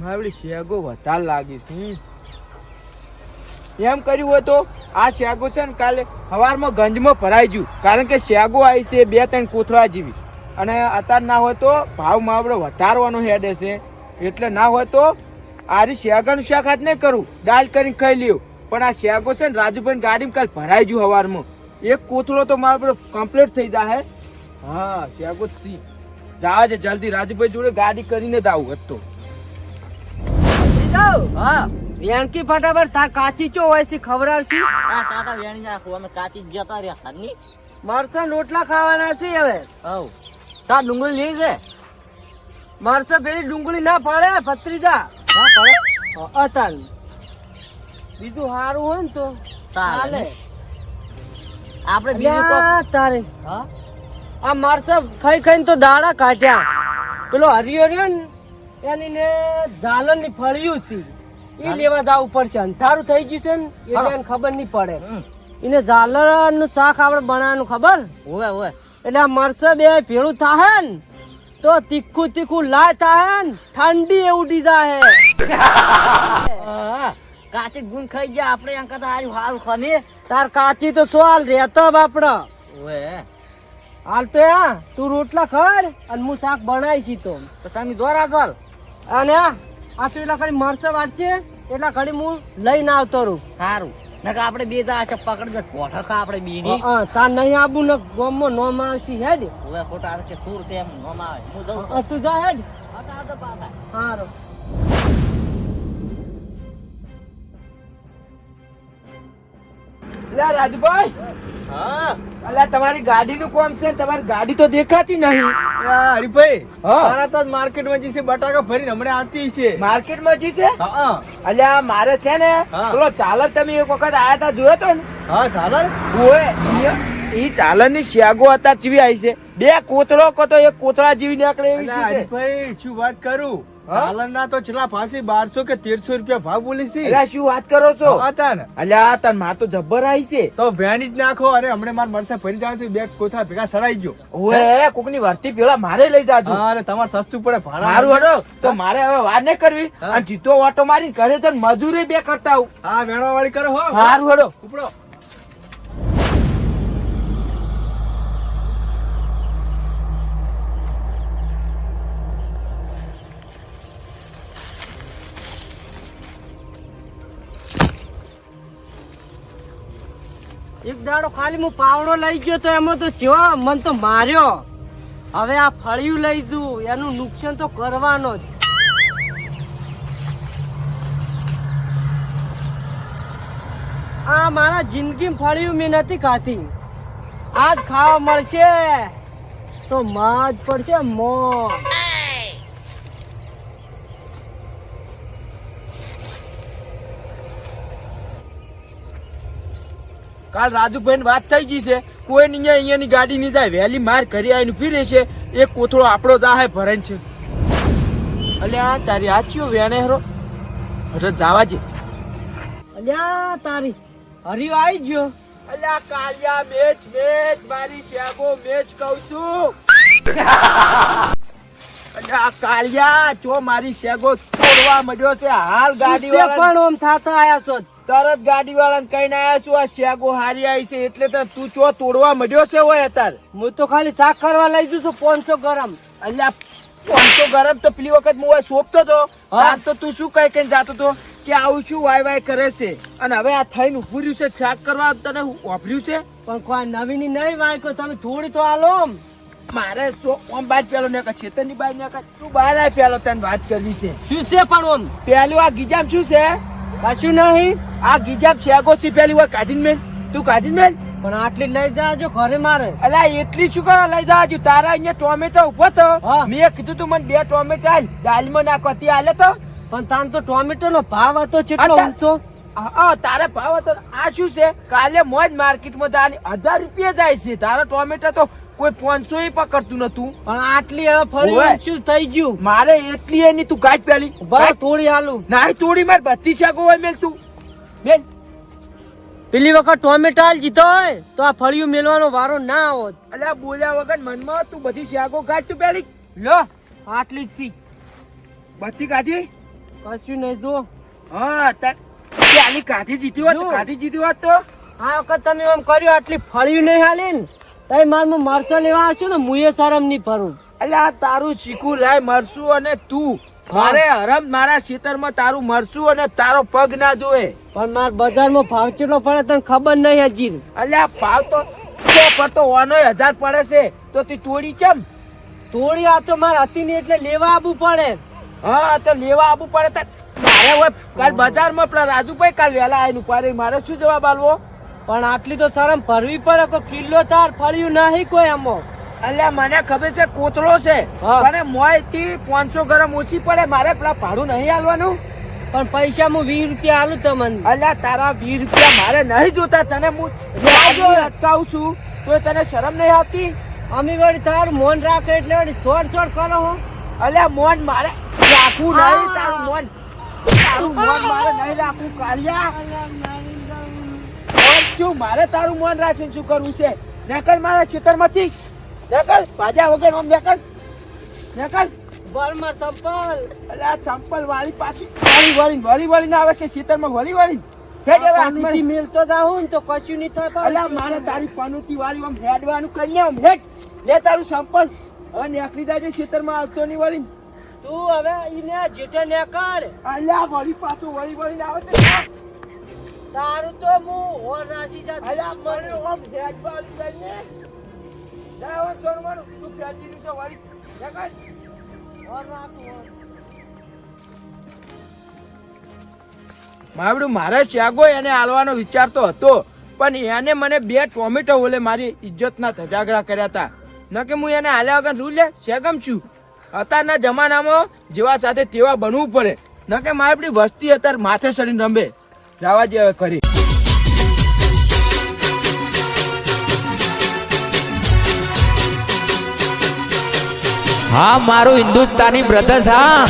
મારી શેગો વધારે લાગે છે. એમ કર્યું હોય તો આ શેગો છે ને કાલે સવારમાં ગંજમાં ભરાઈ ગયું. કારણ કે શેગો આવી છે બે ત્રણ કોથળા જેવી. અને અત્યારે ના હોય તો ભાવ માવડો વધારવાનો હેડે છે. એટલે ના હોય તો આરી શેગાનું શાક હાથ નહીં કરું. દાલ કરીને ખાઈ લ્યો. પણ આ શેગો છે ને રાજુભાઈ ગાડીમાં કાલ ભરાઈ ગયું સવારમાં એક કોથળો તો મારો કમ્પ્લીટ થઈ જાય હા, શેગો જ સી જાવા જલ્દી રાજુભાઈ જોડે ગાડી કરીને જ આવું હતો હા. વેણકી ફટાફટ તાર કાચી ચો હોય છે ખવડાવશી. હા કાકા વેણી નાખું. અમે કાચી જતા રહ્યા હારની. મારસા રોટલા ખાવાના છે હવે. હવ. તાર ડુંગળી લેવી છે? મારસા પેલી ડુંગળી ના પાડે ભત્રીજા. ના પાડે? અતન બીજું સારું હોય ને તો. ચાલે આપણે બીજું તારે. હા? આ મારસા ખાઈ ખાઈને તો દાડા કાઢ્યા. પેલો હરિયો રહ્યો ને એની ને ઝાલરની ફળિયું છે. એ લેવા જવું પડશે. અંધારું થઈ ગયું છે ને એટલે એને ખબર નહીં પડે. એને જાલરનું શાક આપણે બનાવવાનું ખબર? હોય હોય એટલે આ મરસા બે ભેળું થાય ને તો તીખું તીખું લાય થાય ને ઠંડી એવું ઉડી જાય હા, કાચી ગુણ ખાઈ ગયા આપણે એમ કરતા હારું હારું ખની. તાર કાચી તો સોલ રહેતો બાપડો ઓએ હાલ તો તું રોટલા ખડ અને હું શાક તો. તો તમે દોરા ચાલ અને આ તો એટલા ઘડી મરસા વાટશે એટલા ઘડી હું લઈને આવતો રહું. સારું. નકર આપણે બે જા છે પકડ દે કોઠા ખા આપણે બીડી હા તા નહીં આબુ ન ગોમમાં નો માવશી હેડ. ઓય ખોટા કે સુર છે એમ નો માં આવે. હું જઉં. તું જા હેડ. પાછા આવજો પાછા. સારું લે રાજુભાઈ. હા. અલ્યા તમારી ગાડીનું કોમ છે તમારી ગાડી તો દેખાતી નહીં. હરીભાઈ હા. મારા તો માર્કેટમાં જઈશે બટાકા ભરીને હમણાં આવતી છે. માર્કેટમાં જી છે? હા અલ્યા મારે છે ને. પેલો ચાલક તમે એક વખત આયા તા જોયો તો ને? હા ચાલો ઓએ ઈ ચાલકની શેગો હતા ચીવી આવી છે. બે કોતરો કો એક કોતરા જીવી નીકળે એવી છે. ભાઈ શું વાત કરું? હા? તો છેલ્લા ફાંસી બારસો કે તેરસો રૂપિયા ભાવ બોલી છે. અલ્યા શું વાત કરો છો? હા, તા ને. અલ્યા તન માર તો જબ્બર આવી છે. તો વેણી જ નાખો અરે હમણાં માર મરસા ફરી જાવ બે કોથળા ભેગા સડાઈ ગયો. ઓએ કોકની વર્તી પેલા મારે લઈ જાજો. અરે તમારે સસ્તું પડે ભાડા મારું હડો તો મારે હવે વાર નહીં કરવી. અને જીતો ઓટો મારી ઘરે તો મજૂરી બે કરતા હું હા વેણવા વાળી કરો હો. હારું હડો. ઉપડો. એક દાડો ખાલી હું પાવડો લઈ ગયો તો એમાં તો જેવા, મન તો માર્યો. હવે આ ફળિયું લઈ જઉં એનું નુકસાન તો કરવાનો જ. આ મારા જિંદગી ફળિયું મેં નથી ખાતી આજ ખાવા મળશે તો મોજ પડશે મોજ કાલ રાજુભાઈ વાત થઈ ગઈ છે. કોઈ નહીં અહીંયાની ગાડી નહીં જાય. વહેલી માર ઘરે આવીને ફીરે છે. એ કોથળો આપણો જાહે ભરાય છે. અલ્યા, તારી હાથ ચિયો વેણે હરો? હરે જાવા જે અલ્યા, તારી હરિયો આવી ગયો. અલ્યા, કાલિયા, મેચ મેચ. મારી શેગો મેચ કહું છું. કાલિયા ચો મારી શેગો તોડવા મળ્યો છે હાલ ગાડી પણ ઓમ થાતા આયા છો તરત ગાડી વાળાને કહીને આયા છું આ શેગો હારી આવી છે એટલે તો તું ચો તોડવા મળ્યો છે હોય અત્યારે. હું તો ખાલી શાક કરવા લઈ જઉં છું પાંચસો ગરમ. અલ્યા પાંચસો ગરમ તો પેલી વખત હું આ સોંપતો તો. હાલ તો તું શું કઈ કઈ જાતો તો? કે આવું શું વાય વાય કરે છે? અને હવે આ થઈને ઉભું રહ્યું છે શાક કરવા તને વાપર્યું છે? પણ કોઈ નવીની નહીં વાયકો તમે થોડી તો આલો. મારે તો ઓમ બાર પેલો ને છેતરની બાર ને તું બહાર આય પેલો તને વાત કરવી છે. શું છે પણ ઓમ? પેલું આ ગીજામ શું છે? કશું નહીં. આ ગીજામ શેગો છે પેલી હોય કાઢીને મેં તું કાઢીને મેં પણ આટલી લઈ જાજો ઘરે મારે. અલા એટલી શું કરો? લઈ જાજો. તારા અહીંયા ટોમેટો ઊભો તો. મેં કીધું તું મને બે ટોમેટા દાલમાં નાખવા તે આલે તો. પણ તાન તો ટોમેટો નો ભાવ હતો કેટલો. ઊંચો? આ આ તારે ભાવ હતો. આ શું છે? કાલે મોજ માર્કેટમાં હજાર રૂપિયા જાય છે. તારા ટોમેટા તો કોઈ પાંચસો એ પકડતું નતું. પણ આટલી હવે ફરી થઈ ગયું? મારે એટલી એની તું ગાજ પેલી. બસ થોડી હાલું. નાઈ તોડી માર બત્તી શાકો હોય મેલ તું. બેન પેલી વખત ટોમેટા જીતો હોય તો આ ફળિયું મેલવાનો વારો ના આવત. એટલે બોલ્યા વગર મનમાં તું બધી શાકો કાઢ તું પેલી. લો આટલી જ સી. બત્તી કાઢી? કશું નહીં જો. હા ત્યાંની કાઢી જીતી હોત. કાઢી દીધી હોત તો. આ વખત તમે આમ કર્યું આટલી ફળિયું નહીં હાલી ને તમે મારમાં મરસા લેવા આવશો ને મુએ શરમ નહીં ભરું એટલે આ તારું ચીકુ લાય મરસું અને તું. મારે હરમ મારા ખેતરમાં તારું મરસું અને તારો પગ ના જોવે. પણ માર બજારમાં ભાવ ચેટલો પડે તને ખબર નહીં હજી એટલે આ ભાવ તો પર તો ઓનો હજાર પડે છે. તો તી તોડી ચમ? તોડી આ તો માર હતી નહીં એટલે લેવા આવવું પડે. હા તો લેવા આવવું પડે તો મારે કાલ બજારમાં પેલા રાજુભાઈ કાલ વહેલા આવીને ઉપાડે મારે શું જવાબ આલવો? પણ આટલી તો શરમ ભરવી પડે કોઈ કિલ્લો તાર ફળ્યું નહીં કોઈ આમાં. એટલે મને ખબર છે કોતરો છે. અને પણ મોયથી પાંચસો ગ્રામ ઓછી પડે. મારે પેલા ભાડું નહીં આલવાનું. પણ પૈસા હું વીસ રૂપિયા આલું તમને. અલ્યા તારા વીસ રૂપિયા મારે નહીં જોતા. તને હું રાજો અટકાવું છું. તો તને શરમ નહીં આવતી? અમે વળી તારું મોન રાખે એટલે વળી છોડ છોડ કરો હો. અલ્યા મોન મારે રાખવું નહીં. તારું મોન તારું મોન મારે નહીં રાખવું. કાળિયા. શું મારે તારું મન રાખીને શું કરવું છે? નેકળ મારા ખેતરમાંથી. નેકળ ભાજા વગર આમ નેકળ નેકળ બરમાં સંપલ. અલ્યા સંપલ વાળી પાછી વાળી વાળી વાળી વાળી આવે છે ખેતરમાં વાળી વાળી. હેડ હવે હાથમાં મેળતો જાઉં તો કશું નહીં થાય અલા મારે તારી પનુતી વાળી આમ હેડવાનું કઈ આમ. હેડ લે તારું સંપલ. હવે નેકળી દાજે ખેતરમાં આવતો નહીં વળી તું હવે ઈને જેટે ને કર અલ્યા વળી પાછું વળી વળી આવે છે. તારું તો હું હોર રાશિ સાથે અલ્યા. મને આમ હેડ વાળી કરીને જાવ ચોરવાનું. શું ભેજી રહ્યું છે વાળી નેકળ હોર રાખું, હોર. માવડું મારે ચાગો એને આલવાનો વિચાર તો હતો પણ એને મને બે ટોમેટો ઓલે મારી ઇજ્જતના ધજાગરા કર્યા હતા. ન કે હું એને આલ્યા વગર શું લે શેગમ છું. અત્યારના જમાનામાં જેવા સાથે તેવા બનવું પડે. ન કે મારી આપણી વસ્તી અત્યારે માથે સડીને રમે. જવા દે હવે કરી હા મારું હિન્દુસ્તાની બ્રધર્સ હા.